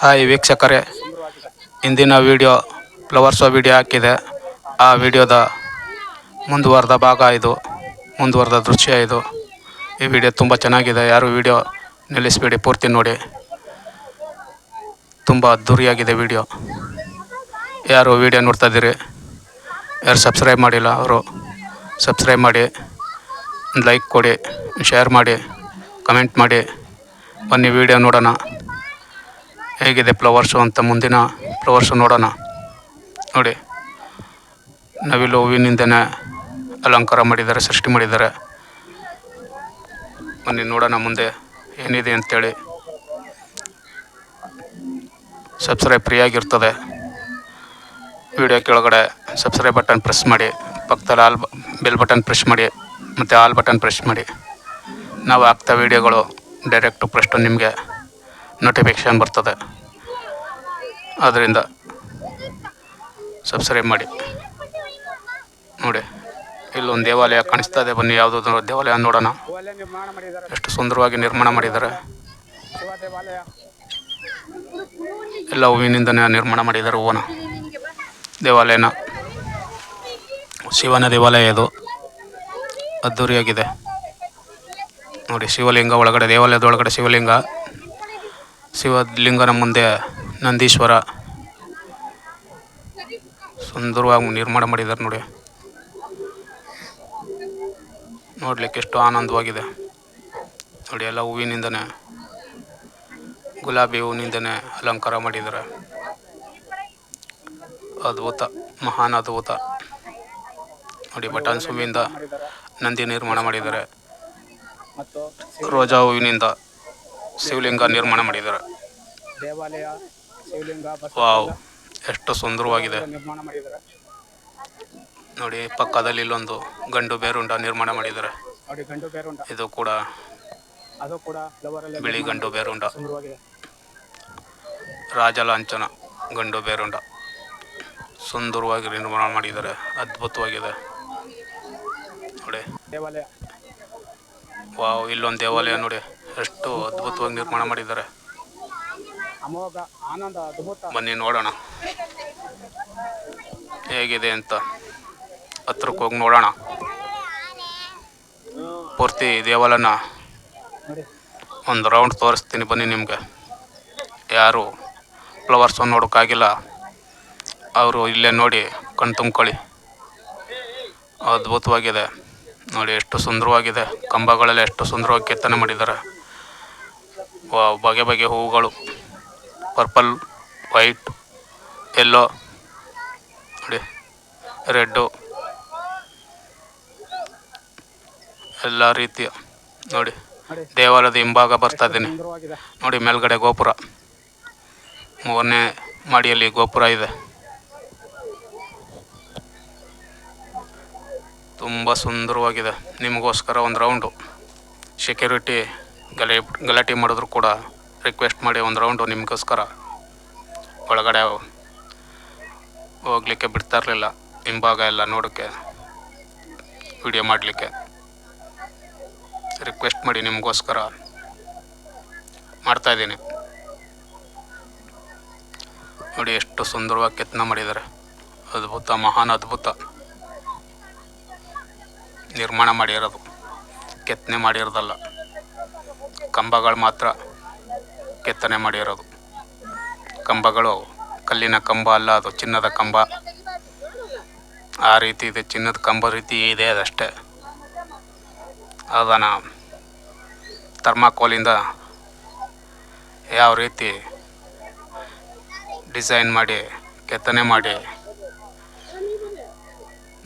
Hi ವೀಕ್ಷಕರೇ, ಇಂದಿನ video flowers video ಹಾಕಿದೆ. ಆ ವಿಡಿಯೋದ ಮುಂದುವರೆದ ಭಾಗ ಇದು, ಮುಂದುವರೆದ ದೃಶ್ಯ ಇದು. ಈ ವಿಡಿಯೋ ತುಂಬ ಚೆನ್ನಾಗಿದೆ. ಯಾರು ವಿಡಿಯೋ ನಿಲ್ಲಿಸಬೇಡಿ, ಪೂರ್ತಿ ನೋಡಿ. ತುಂಬ ಅದ್ದೂರಿಯಾಗಿದೆ ವಿಡಿಯೋ ಯಾರು ವಿಡಿಯೋ ನೋಡ್ತಾ ಇದ್ದೀರಿ, ಯಾರು ಸಬ್ಸ್ಕ್ರೈಬ್ ಮಾಡಿಲ್ಲ ಅವರು ಸಬ್ಸ್ಕ್ರೈಬ್ ಮಾಡಿ ಲೈಕ್ ಕೊಡಿ ಶೇರ್ ಮಾಡಿ ಕಮೆಂಟ್ ಮಾಡಿ. ಬನ್ನಿ ವಿಡಿಯೋ ನೋಡೋಣ. ಹೇಗಿದೆ ಫ್ಲವರ್ಸು ಅಂತ ಮುಂದಿನ ಫ್ಲವರ್ಸು ನೋಡೋಣ. ನೋಡಿ. ನವಿಲು ಹೂವಿನಿಂದನೇ ಅಲಂಕಾರ ಮಾಡಿದ್ದಾರೆ, ಸೃಷ್ಟಿ ಮಾಡಿದ್ದಾರೆ. ಬನ್ನಿ ನೋಡೋಣ ಮುಂದೆ ಏನಿದೆ ಅಂತೇಳಿ. ಸಬ್ಸ್ಕ್ರೈಬ್ ಫ್ರೀಯಾಗಿರ್ತದೆ ವಿಡಿಯೋ ಕೆಳಗಡೆ ಸಬ್ಸ್ಕ್ರೈಬ್ ಬಟನ್ ಪ್ರೆಸ್ ಮಾಡಿ, ಪಕ್ಕದಲ್ಲಿ ಆಲ್ ಬೆಲ್ ಬಟನ್ ಪ್ರೆಸ್ ಮಾಡಿ, ಮತ್ತು ಆಲ್ ಬಟನ್ ಪ್ರೆಸ್ ಮಾಡಿ. ನಾವು ಹಾಕ್ತಾ ವೀಡಿಯೋಗಳು ಡೈರೆಕ್ಟು ಪ್ರಶ್ನೆ ನಿಮಗೆ. ನೋಟಿಫಿಕೇಷನ್ ಬರ್ತದೆ. ಆದ್ದರಿಂದ ಸಬ್ಸ್ಕ್ರೈಬ್ ಮಾಡಿ. ನೋಡಿ, ಇಲ್ಲೊಂದು ದೇವಾಲಯ ಕಾಣಿಸ್ತಾ ಇದೆ. ಬನ್ನಿ ಯಾವುದಾದ್ರು ದೇವಾಲಯ ನೋಡೋಣ. ಎಷ್ಟು ಸುಂದರವಾಗಿ ನಿರ್ಮಾಣ ಮಾಡಿದ್ದಾರೆ. ಎಲ್ಲ ಹೂವಿನಿಂದನೇ ನಿರ್ಮಾಣ ಮಾಡಿದ್ದಾರೆ ಹೂವನ ದೇವಾಲಯನ. ಶಿವನ ದೇವಾಲಯ ಇದು. ಅದ್ಧೂರಿಯಾಗಿದೆ ನೋಡಿ, ಶಿವಲಿಂಗ ಒಳಗಡೆ, ದೇವಾಲಯದ ಒಳಗಡೆ ಶಿವಲಿಂಗ. ಶಿವಲಿಂಗನ ಮುಂದೆ ನಂದೀಶ್ವರ. ಸುಂದರವಾಗಿ ನಿರ್ಮಾಣ ಮಾಡಿದ್ದಾರೆ ನೋಡಿ. ನೋಡ್ಲಿಕ್ಕೆ ಎಷ್ಟು ಆನಂದವಾಗಿದೆ. ನೋಡಿ, ಎಲ್ಲ ಹೂವಿನಿಂದನೇ, ಗುಲಾಬಿ ಹೂವಿನಿಂದನೇ ಅಲಂಕಾರ ಮಾಡಿದ್ದಾರೆ. ಅದ್ಭುತ, ಮಹಾನ್ ಅದ್ಭುತ. ನೋಡಿ ಬಟಾನ್ಸ್ ಹೂವಿಂದ ನಂದಿ ನಿರ್ಮಾಣ ಮಾಡಿದ್ದಾರೆ. ರೋಜಾ ಹೂವಿನಿಂದ. ಶಿವಲಿಂಗ ನಿರ್ಮಾಣ ಮಾಡಿದ್ದಾರೆ. ದೇವಾಲಯ ಶಿವಲಿಂಗ ಬಸವ ವಾವ್ ಎಷ್ಟು ಸುಂದರವಾಗಿದೆ. ನಿರ್ಮಾಣ ಮಾಡಿದ್ದಾರೆ. ನೋಡಿ ಪಕ್ಕದಲ್ಲಿ ಇಲ್ಲೊಂದು ಗಂಡು ಬೇರುಂಡ ನಿರ್ಮಾಣ ಮಾಡಿದ್ದಾರೆ. ನೋಡಿ ಗಂಡು ಬೇರುಂಡ. ಇದು ಕೂಡ ಅದು ಕೂಡ ಫ್ಲವರ್ ಬಿಳಿ ಗಂಡು ಬೇರುಂಡ. ರಾಜಲಾಂಛನ ಗಂಡು ಬೇರುಂಡ. ಸುಂದರವಾಗಿ ನಿರ್ಮಾಣ ಮಾಡಿದ್ದಾರೆ. ಅದ್ಭುತವಾಗಿದೆ. ನೋಡಿ. ದೇವಾಲಯ. ವಾವ್ ಇಲ್ಲೊಂದು ದೇವಾಲಯ ನೋಡಿ. ಎಷ್ಟು ಅದ್ಭುತವಾಗಿ ನಿರ್ಮಾಣ ಮಾಡಿದ್ದಾರೆ. ಅಮೋಘ ಆನಂದ ಅದ್ಭುತ. ಬನ್ನಿ ನೋಡೋಣ. ಹೇಗಿದೆ ಅಂತ ಹತ್ರಕ್ಕೆ ಹೋಗಿ ನೋಡೋಣ. ಪೂರ್ತಿ ದೇವಾಲಯನ ಒಂದು ರೌಂಡ್ ತೋರಿಸ್ತೀನಿ ಬನ್ನಿ ನಿಮಗೆ. ಯಾರು ಫ್ಲವರ್ಸ್ ನೋಡೋಕ್ಕಾಗಿಲ್ಲ. ಅವರು ಇಲ್ಲೇ ನೋಡಿ ಕಣ್ ತುಂಬ್ಕೊಳ್ಳಿ. ಅದ್ಭುತವಾಗಿದೆ. ನೋಡಿ ಎಷ್ಟು ಸುಂದರವಾಗಿದೆ. ಕಂಬಗಳೆಲ್ಲ ಎಷ್ಟು ಸುಂದರವಾಗಿ ಕೆತ್ತನೆ ಮಾಡಿದ್ದಾರೆ. ಬಗೆ ಬಗೆ ಹೂವುಗಳು. Purple, white, yellow. ನೋಡಿ, ರೆಡ್ಡು. ಎಲ್ಲ ರೀತಿಯ ನೋಡಿ ನೋಡಿ ದೇವಾಲಯದ ಹಿಂಭಾಗ ಬರ್ತಾ ಇದ್ದೀನಿ. ನೋಡಿ, ಮೇಲ್ಗಡೆ ಗೋಪುರ. ಮೂರನೇ ಮಾಡಿಯಲ್ಲಿ ಗೋಪುರ ಇದೆ. ತುಂಬ ಸುಂದರವಾಗಿದೆ. ನಿಮಗೋಸ್ಕರ ಒಂದು ರೌಂಡು. ಸೆಕ್ಯೂರಿಟಿ ಗಲೆ ಗಲಾಟೆ ಮಾಡಿದ್ರು ಕೂಡ ರಿಕ್ವೆಸ್ಟ್ ಮಾಡಿ ಒಂದು ರೌಂಡು ನಿಮಗೋಸ್ಕರ. ಒಳಗಡೆ ಹೋಗ್ಲಿಕ್ಕೆ ಬಿಡ್ತಾ ಇರಲಿಲ್ಲ. ಹಿಂಭಾಗ ಎಲ್ಲ ನೋಡೋಕ್ಕೆ ವಿಡಿಯೋ ಮಾಡಲಿಕ್ಕೆ. ರಿಕ್ವೆಸ್ಟ್ ಮಾಡಿ ನಿಮಗೋಸ್ಕರ ಮಾಡ್ತಾಯಿದ್ದೀನಿ ನೋಡಿ ಎಷ್ಟು ಸುಂದರವಾಗಿ ಕೆತ್ತನೆ ಮಾಡಿದ್ದಾರೆ. ಅದ್ಭುತ, ಮಹಾನ್ ಅದ್ಭುತ. ನಿರ್ಮಾಣ ಮಾಡಿರೋದು. ಕೆತ್ತನೆ ಮಾಡಿರೋದಲ್ಲ. ಕಂಬಗಳು ಮಾತ್ರ ಕೆತ್ತನೆ ಮಾಡಿರೋದು. ಕಂಬಗಳು ಕಲ್ಲಿನ ಕಂಬ ಅಲ್ಲ ಅದು ಚಿನ್ನದ ಕಂಬ. ಆ ರೀತಿ ಇದೆ ಚಿನ್ನದ ಕಂಬ ರೀತಿ ಇದೆ ಅದಷ್ಟೇ. ಅದನ್ನು ಥರ್ಮಾಕೋಲಿಂದ ಯಾವ ರೀತಿ ಡಿಸೈನ್ ಮಾಡಿ ಕೆತ್ತನೆ ಮಾಡಿ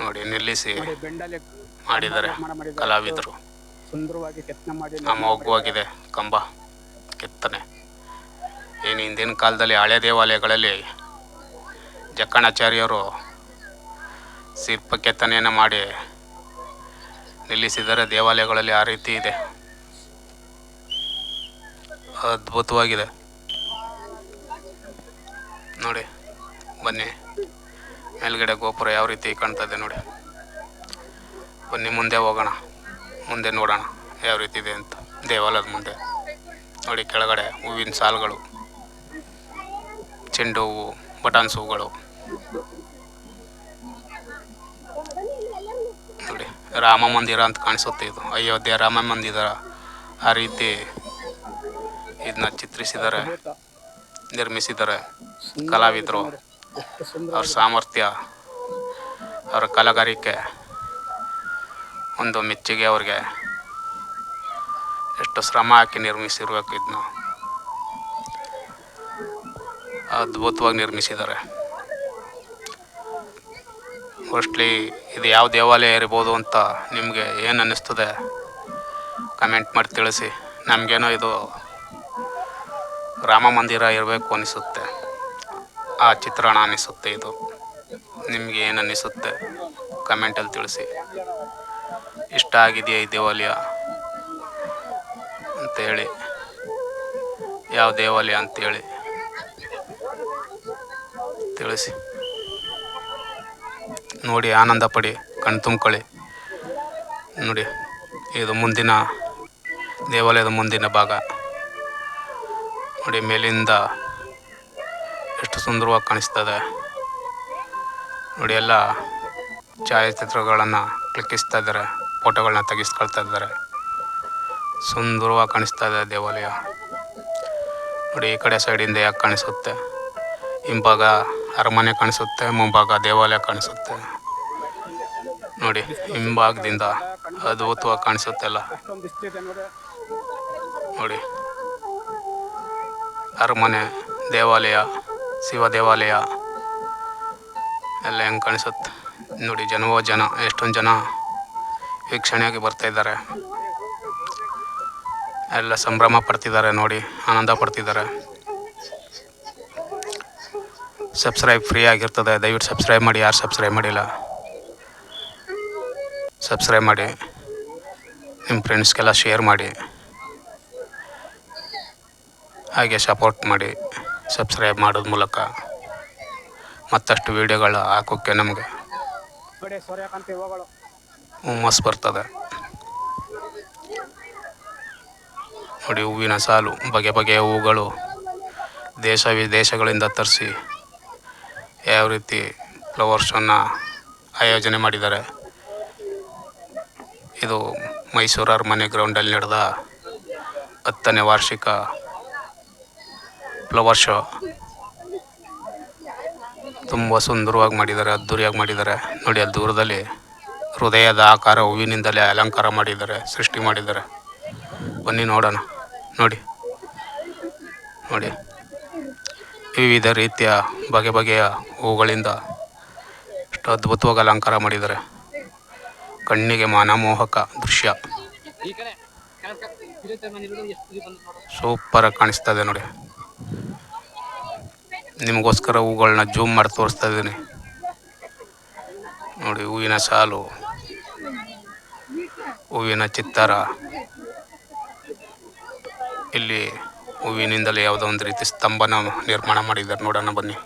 ನೋಡಿ ನಿಲ್ಲಿಸಿ ಮಾಡಿದ್ದಾರೆ. ಕಲಾವಿದರು. ಸುಂದರವಾಗಿ ಕೆತ್ತನೆ ಮಾಡಿ ಅಮೋಘವಾಗಿದೆ ಕಂಬ ಕೆತ್ತನೆ. ಏನು ಹಿಂದಿನ ಕಾಲದಲ್ಲಿ ಹಳೆ ದೇವಾಲಯಗಳಲ್ಲಿ ಜಕ್ಕಣಾಚಾರ್ಯರು ಶಿಲ್ಪ ಕೆತ್ತನೆಯನ್ನು ಮಾಡಿ ನಿಲ್ಲಿಸಿದರೆ ದೇವಾಲಯಗಳಲ್ಲಿ ಆ ರೀತಿ ಇದೆ. ಅದ್ಭುತವಾಗಿದೆ. ನೋಡಿ, ಬನ್ನಿ. ಮೇಲ್ಗಡೆ ಗೋಪುರ ಯಾವ ರೀತಿ ಕಾಣ್ತಾ ಇದೆ ನೋಡಿ. ಬನ್ನಿ, ಮುಂದೆ ಹೋಗೋಣ. ಮುಂದೆ ನೋಡೋಣ ಯಾವ ರೀತಿ ಇದೆ ಅಂತ. ದೇವಾಲಯದ ಮುಂದೆ. ನೋಡಿ, ಕೆಳಗಡೆ ಹೂವಿನ ಸಾಲುಗಳು, ಚೆಂಡು ಹೂವು, ಬಟಾನ್ಸ್ ಹೂಗಳು. ನೋಡಿ, ರಾಮ ಮಂದಿರ ಅಂತ ಕಾಣಿಸುತ್ತೆ ಇದು. ಅಯೋಧ್ಯೆ ರಾಮ ಮಂದಿರ ಆ ರೀತಿ ಇದನ್ನ ಚಿತ್ರಿಸಿದ್ದಾರೆ, ನಿರ್ಮಿಸಿದ್ದಾರೆ ಕಲಾವಿದರು. ಅವ್ರ ಸಾಮರ್ಥ್ಯ, ಅವರ ಕಲಾಗಾರಿಕೆ. ಒಂದು ಮೆಚ್ಚುಗೆ ಅವ್ರಿಗೆ. ಎಷ್ಟು ಶ್ರಮ ಹಾಕಿ ನಿರ್ಮಿಸಿರ್ಬೇಕು ಇದನ್ನ ಅದ್ಭುತವಾಗಿ ನಿರ್ಮಿಸಿದ್ದಾರೆ. ಮೋಸ್ಟ್ಲಿ ಇದು ಯಾವ ದೇವಾಲಯ ಇರ್ಬೋದು ಅಂತ ನಿಮಗೆ ಏನು ಅನ್ನಿಸ್ತದೆ? ಕಮೆಂಟ್ ಮಾಡಿ ತಿಳಿಸಿ. ನಮಗೇನೋ ಇದು ರಾಮ ಮಂದಿರ ಇರಬೇಕು ಅನಿಸುತ್ತೆ. ಆ ಚಿತ್ರಣ ಅನಿಸುತ್ತೆ ಇದು. ನಿಮಗೆ ಏನು ಅನ್ನಿಸುತ್ತೆ? ಕಮೆಂಟಲ್ಲಿ ತಿಳಿಸಿ. ಇಷ್ಟ ಆಗಿದೆಯಾ ಈ ದೇವಾಲಯ? ಅಂತೇಳಿ. ಯಾವ ದೇವಾಲಯ ಅಂತೇಳಿ? ತಿಳಿಸಿ. ನೋಡಿ, ಆನಂದ ಪಡಿ ಕಣ್ ತುಂಬ್ಕೊಳ್ಳಿ. ನೋಡಿ, ಇದು ಮುಂದಿನ ದೇವಾಲಯದ ಮುಂದಿನ ಭಾಗ. ನೋಡಿ, ಮೇಲಿಂದ ಎಷ್ಟು ಸುಂದರವಾಗಿ ಕಾಣಿಸ್ತದೆ. ನೋಡಿ, ಎಲ್ಲ ಛಾಯಾಚಿತ್ರಗಳನ್ನು ಕ್ಲಿಕ್ಕಿಸ್ತಾ ಇದ್ದಾರೆ. ಫೋಟೋಗಳನ್ನ ತೆಗೆಸ್ಕೊಳ್ತಾ ಇದ್ದಾರೆ. ಸುಂದರವಾಗಿ ಕಾಣಿಸ್ತಾ ಇದೆ ದೇವಾಲಯ. ನೋಡಿ, ಈ ಕಡೆ ಸೈಡಿಂದ ಯಾಕೆ ಕಾಣಿಸುತ್ತೆ? ಹಿಂಭಾಗ ಅರಮನೆ ಕಾಣಿಸುತ್ತೆ, ಮುಂಭಾಗ ದೇವಾಲಯ ಕಾಣಿಸುತ್ತೆ. ನೋಡಿ, ಹಿಂಭಾಗದಿಂದ ಅದ್ಭುತವಾಗಿ ಕಾಣಿಸುತ್ತೆ ನೋಡಿ ನೋಡಿ, ಅರಮನೆ ದೇವಾಲಯ, ಶಿವ ದೇವಾಲಯ, ಎಲ್ಲ ಹೆಂಗೆ ಕಾಣಿಸುತ್ತೆ? ನೋಡಿ, ಜನವೋ ಜನ, ಎಷ್ಟೊಂದು ಜನ ವೀಕ್ಷಣೆಯಾಗಿ ಬರ್ತಾ ಇದ್ದಾರೆ. ಎಲ್ಲ ಸಂಭ್ರಮ ಪಡ್ತಿದ್ದಾರೆ ನೋಡಿ, ಆನಂದ ಪಡ್ತಿದ್ದಾರೆ. ಸಬ್ಸ್ಕ್ರೈಬ್ ಫ್ರೀ ಆಗಿರ್ತದೆ. ದಯವಿಟ್ಟು ಸಬ್ಸ್ಕ್ರೈಬ್ ಮಾಡಿ, ಯಾರು ಸಬ್ಸ್ಕ್ರೈಬ್ ಮಾಡಿಲ್ಲ ಸಬ್ಸ್ಕ್ರೈಬ್ ಮಾಡಿ. ನಿಮ್ಮ ಫ್ರೆಂಡ್ಸ್ಗೆಲ್ಲ ಶೇರ್ ಮಾಡಿ. ಹಾಗೆ ಸಪೋರ್ಟ್ ಮಾಡಿ ಸಬ್ಸ್ಕ್ರೈಬ್ ಮಾಡೋದ ಮೂಲಕ. ಮತ್ತಷ್ಟು ವೀಡಿಯೋಗಳು ಹಾಕೋಕ್ಕೆ ನಮಗೆ. ಹುಮ್ಮಸ್ ಬರ್ತದೆ. ನೋಡಿ ಹೂವಿನ ಸಾಲು, ಬಗೆ ಬಗೆಯ ಹೂಗಳು ದೇಶ ವಿದೇಶಗಳಿಂದ ತರಿಸಿ ಯಾವ ರೀತಿ ಫ್ಲವರ್ಸನ್ನು ಆಯೋಜನೆ ಮಾಡಿದ್ದಾರೆ. ಇದು ಮೈಸೂರು ಅರಮನೆ ಗ್ರೌಂಡಲ್ಲಿ ನಡೆದ ಹತ್ತನೇ ವಾರ್ಷಿಕ ಫ್ಲವರ್ ಶೋ ತುಂಬ ಸುಂದರವಾಗಿ ಮಾಡಿದ್ದಾರೆ ಅದ್ಧೂರಿಯಾಗಿ ಮಾಡಿದ್ದಾರೆ. ನೋಡಿ ಅಲ್ಲಿ ದೂರದಲ್ಲಿ ಹೃದಯದ ಆಕಾರ ಹೂವಿನಿಂದಲೇ ಅಲಂಕಾರ ಮಾಡಿದ್ದಾರೆ, ಸೃಷ್ಟಿ ಮಾಡಿದ್ದಾರೆ. ಬನ್ನಿ ನೋಡೋಣ. ನೋಡಿ. ನೋಡಿ. ವಿವಿಧ ರೀತಿಯ ಬಗೆ ಬಗೆಯ ಹೂಗಳಿಂದ ಎಷ್ಟು ಅದ್ಭುತವಾಗಿ ಅಲಂಕಾರ ಮಾಡಿದ್ದಾರೆ. ಕಣ್ಣಿಗೆ ಮನಮೋಹಕ ದೃಶ್ಯ. ಸೂಪರಾಗಿ ಕಾಣಿಸ್ತಾ ಇದೆ ನೋಡಿ. ನಿಮಗೋಸ್ಕರ ಹೂಗಳನ್ನ ಜೂಮ್ ಮಾಡಿ ತೋರಿಸ್ತಾ ಇದ್ದೀನಿ. ನೋಡಿ, ಹೂವಿನ ಸಾಲು. ಹೂವಿನ ಚಿತ್ತಾರ. ಇಲ್ಲಿ ಹೂವಿನಿಂದಲೇ ಯಾವುದೋ ಒಂದು ರೀತಿ ಸ್ತಂಭನ ನಿರ್ಮಾಣ ಮಾಡಿದ್ದಾರೆ. ನೋಡೋಣ ಬನ್ನಿ.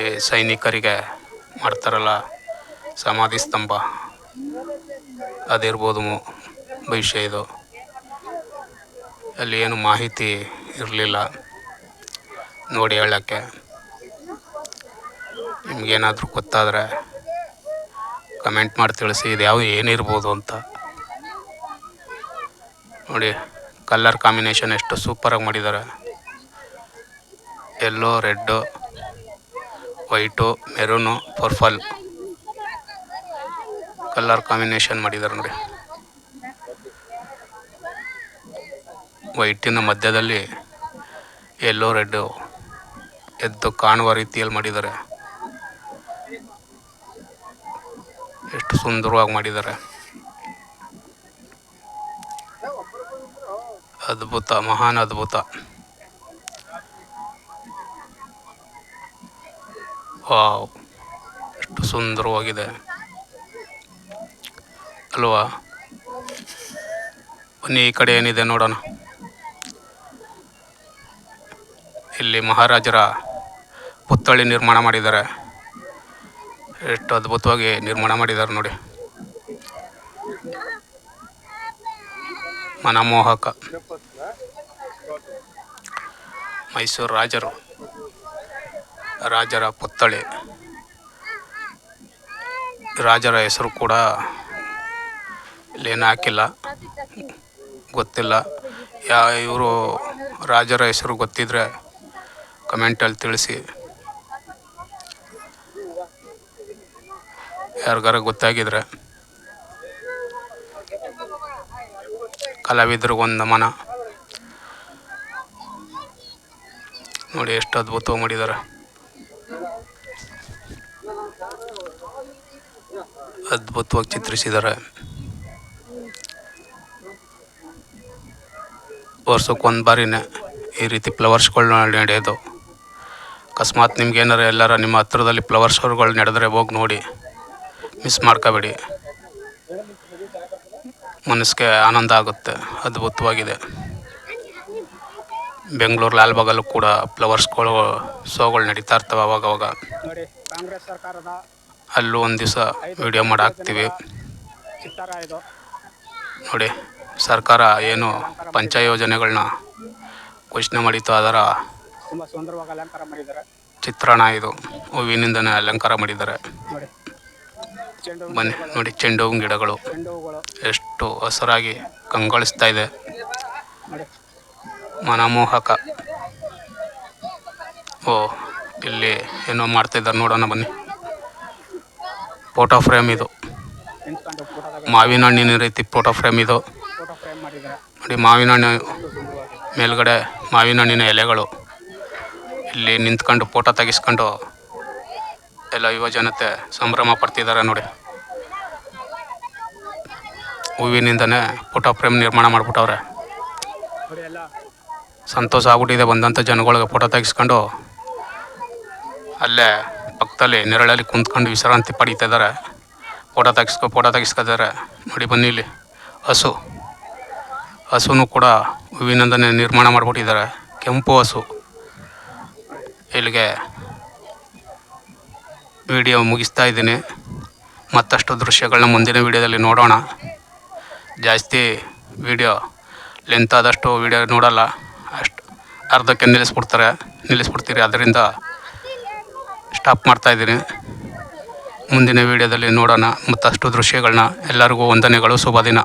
ಈ ಸೈನಿಕರಿಗೆ ಮಾಡ್ತಾರಲ್ಲ, ಸಮಾಧಿ ಸ್ತಂಭ. ಅದಿರ್ಬೋದು ಭವಿಷ್ಯ ಇದು. ಅಲ್ಲಿ ಏನು ಮಾಹಿತಿ ಇರಲಿಲ್ಲ. ನೋಡಿ ಹೇಳೋಕ್ಕೆ. ನಿಮಗೇನಾದರೂ ಗೊತ್ತಾದರೆ ಕಮೆಂಟ್ ಮಾಡಿ ತಿಳಿಸಿ, ಇದು ಯಾವ ಏನಿರ್ಬೋದು ಅಂತ. ನೋಡಿ ಕಲ್ಲರ್ ಕಾಂಬಿನೇಷನ್ ಎಷ್ಟು ಸೂಪರಾಗಿ ಮಾಡಿದ್ದಾರೆ. Yellow red, white, maroon, purple. Colour combination ಮಾಡಿದ್ದಾರೆ ನೋಡಿ. ವೈಟಿನ ಮಧ್ಯದಲ್ಲಿ ಎಲ್ಲೋ ರೆಡ್ಡು ಎದ್ದು ಕಾಣುವ ರೀತಿಯಲ್ಲಿ ಮಾಡಿದ್ದಾರೆ ಎಷ್ಟು ಸುಂದರವಾಗಿ ಮಾಡಿದ್ದಾರೆ. ಅದ್ಭುತ, ಮಹಾನ್ ಅದ್ಭುತ. ವಾವ್, ಎಷ್ಟು ಸುಂದರವಾಗಿದೆ. ಅಲ್ವಾ? ಬನ್ನಿ, ಈ ಕಡೆ ಏನಿದೆ ನೋಡೋಣ. ಇಲ್ಲಿ ಮಹಾರಾಜರ ಪುತ್ಥಳಿ ನಿರ್ಮಾಣ ಮಾಡಿದ್ದಾರೆ. ಎಷ್ಟು ಅದ್ಭುತವಾಗಿ ನಿರ್ಮಾಣ ಮಾಡಿದ್ದಾರೆ ನೋಡಿ. ಮನಮೋಹಕ. ಮೈಸೂರು ರಾಜರು, ರಾಜರ ಪುತ್ಥಳಿ, ರಾಜರ ಹೆಸರು ಕೂಡ ಇಲ್ಲೇನು ಹಾಕಿಲ್ಲ. ಗೊತ್ತಿಲ್ಲ. ಯಾ ಇವರು ರಾಜರ ಹೆಸರು ಗೊತ್ತಿದ್ರೆ ಕಮೆಂಟಲ್ಲಿ ತಿಳಿಸಿ. ಯಾರಿಗಾರ ಗೊತ್ತಾಗಿದ್ರೆ. ಕಲಾವಿದ್ರಿಗೊಂದು ನಮನ. ನೋಡಿ ಎಷ್ಟು ಅದ್ಭುತವಾಗಿ ಮಾಡಿದ್ದಾರೆ. ಅದ್ಭುತವಾಗಿ ಚಿತ್ರಿಸಿದ್ದಾರೆ. ವರ್ಷಕ್ಕೊಂದು ಬಾರಿನೇ ಈ ರೀತಿ ಫ್ಲವರ್ಸ್ಗಳನ್ನ ನಡೆಯೋದು. ಅಕಸ್ಮಾತ್ ನಿಮ್ಗೆ ಏನಾರು ಎಲ್ಲಾರ ನಿಮ್ಮ ಹತ್ರದಲ್ಲಿ ಫ್ಲವರ್ ಶೋಗಳು ನಡೆದ್ರೆ ಹೋಗಿ ನೋಡಿ. ಮಿಸ್ ಮಾಡ್ಕೋಬೇಡಿ. ಮನಸ್ಸಿಗೆ ಆನಂದ ಆಗುತ್ತೆ, ಅದ್ಭುತವಾಗಿದೆ. ಬೆಂಗಳೂರು ಲಾಲ್ಬಾಗಲ್ಲೂ ಕೂಡ ಫ್ಲವರ್ಸ್ಗಳು ಶೋಗಳು ನಡೀತಾ ಇರ್ತವೆ ಅವಾಗವಾಗ ಅಲ್ಲೂ ಒಂದು ದಿವಸ ವಿಡಿಯೋ ಮಾಡಿ ಹಾಕ್ತೀವಿ. ನೋಡಿ, ಸರ್ಕಾರ ಏನು ಪಂಚ ಯೋಜನೆಗಳನ್ನ ಘೋಷಣೆ ಮಾಡಿತ್ತು ಅದರ ಚಿತ್ರಣ ಇದು, ಹೂವಿನಿಂದನೇ ಅಲಂಕಾರ ಮಾಡಿದ್ದಾರೆ. ಬನ್ನಿ ನೋಡಿ ಚೆಂಡು ಹೂವಿನ ಗಿಡಗಳು. ಎಷ್ಟು ಹಸರಾಗಿ ಕಂಗೊಳಿಸ್ತಾ ಇದೆ. ಮನಮೋಹಕ. ಓ, ಇಲ್ಲಿ ಏನೋ ಮಾಡ್ತಿದ್ದಾರೆ ನೋಡೋಣ ಬನ್ನಿ. ಫೋಟೋ ಫ್ರೇಮ್ ಇದು. ಮಾವಿನ ಹಣ್ಣಿನ ರೀತಿ ಫೋಟೋ ಫ್ರೇಮ್ ಇದು. ನೋಡಿ ಮಾವಿನ ಹಣ್ಣು ಮೇಲ್ಗಡೆ ಮಾವಿನ ಹಣ್ಣಿನ ಎಲೆಗಳು. ಇಲ್ಲಿ ನಿಂತ್ಕೊಂಡು ಫೋಟೋ ತೆಗಿಸ್ಕೊಂಡು ಎಲ್ಲ ಯುವ ಜನತೆ ಸಂಭ್ರಮ ಪಡ್ತಿದ್ದಾರೆ ನೋಡಿ. ಹೂವಿನಿಂದನೇ ಫೋಟೋ ಫ್ರೇಮ್ ನಿರ್ಮಾಣ ಮಾಡಿಬಿಟ್ಟವ್ರೆ. ಸಂತೋಷ ಆಗ್ಬಿಟ್ಟಿದೆ ಬಂದಂಥ ಜನಗಳಿಗೆ ಫೋಟೋ ತೆಗೆಸ್ಕೊಂಡು. ಅಲ್ಲೇ ಪಕ್ಕದಲ್ಲಿ ನೆರಳಲ್ಲಿ ಕುಂತ್ಕೊಂಡು ವಿಶ್ರಾಂತಿ ಪಡೀತಾ ಇದ್ದಾರೆ ಫೋಟೋ ತೆಗೆಸ್ಕೊ, ಫೋಟೋ ತೆಗೆಸ್ಕೊತಾರೆ ನೋಡಿ ಬನ್ನಿ ಇಲ್ಲಿ. ಹಸು. ಹಸುನು ಕೂಡ ಹೂವಿನಿಂದನೇ ನಿರ್ಮಾಣ ಮಾಡಿಬಿಟ್ಟಿದ್ದಾರೆ. ಕೆಂಪು ಹಸು. ಇಲ್ಲಿಗೆ ವಿಡಿಯೋ ಮುಗಿಸ್ತಾ ಇದ್ದೀನಿ. ಮತ್ತಷ್ಟು ದೃಶ್ಯಗಳನ್ನ ಮುಂದಿನ ವಿಡಿಯೋದಲ್ಲಿ ನೋಡೋಣ. ಜಾಸ್ತಿ ವಿಡಿಯೋ ಲೆಂತ್ ಆದಷ್ಟು ವಿಡಿಯೋ ನೋಡಲ್ಲ. ಅಷ್ಟು ಅರ್ಧಕ್ಕೆ ನಿಲ್ಲಿಸ್ಬಿಡ್ತಾರೆ. ನಿಲ್ಲಿಸ್ಬಿಡ್ತೀರಿ. ಅದರಿಂದ ಸ್ಟಾಪ್ ಮಾಡ್ತಾಯಿದ್ದೀನಿ ಮುಂದಿನ ವಿಡಿಯೋದಲ್ಲಿ ನೋಡೋಣ. ಮತ್ತಷ್ಟು ದೃಶ್ಯಗಳನ್ನ. ಎಲ್ಲರಿಗೂ ವಂದನೆಗಳು. ಶುಭ ದಿನ.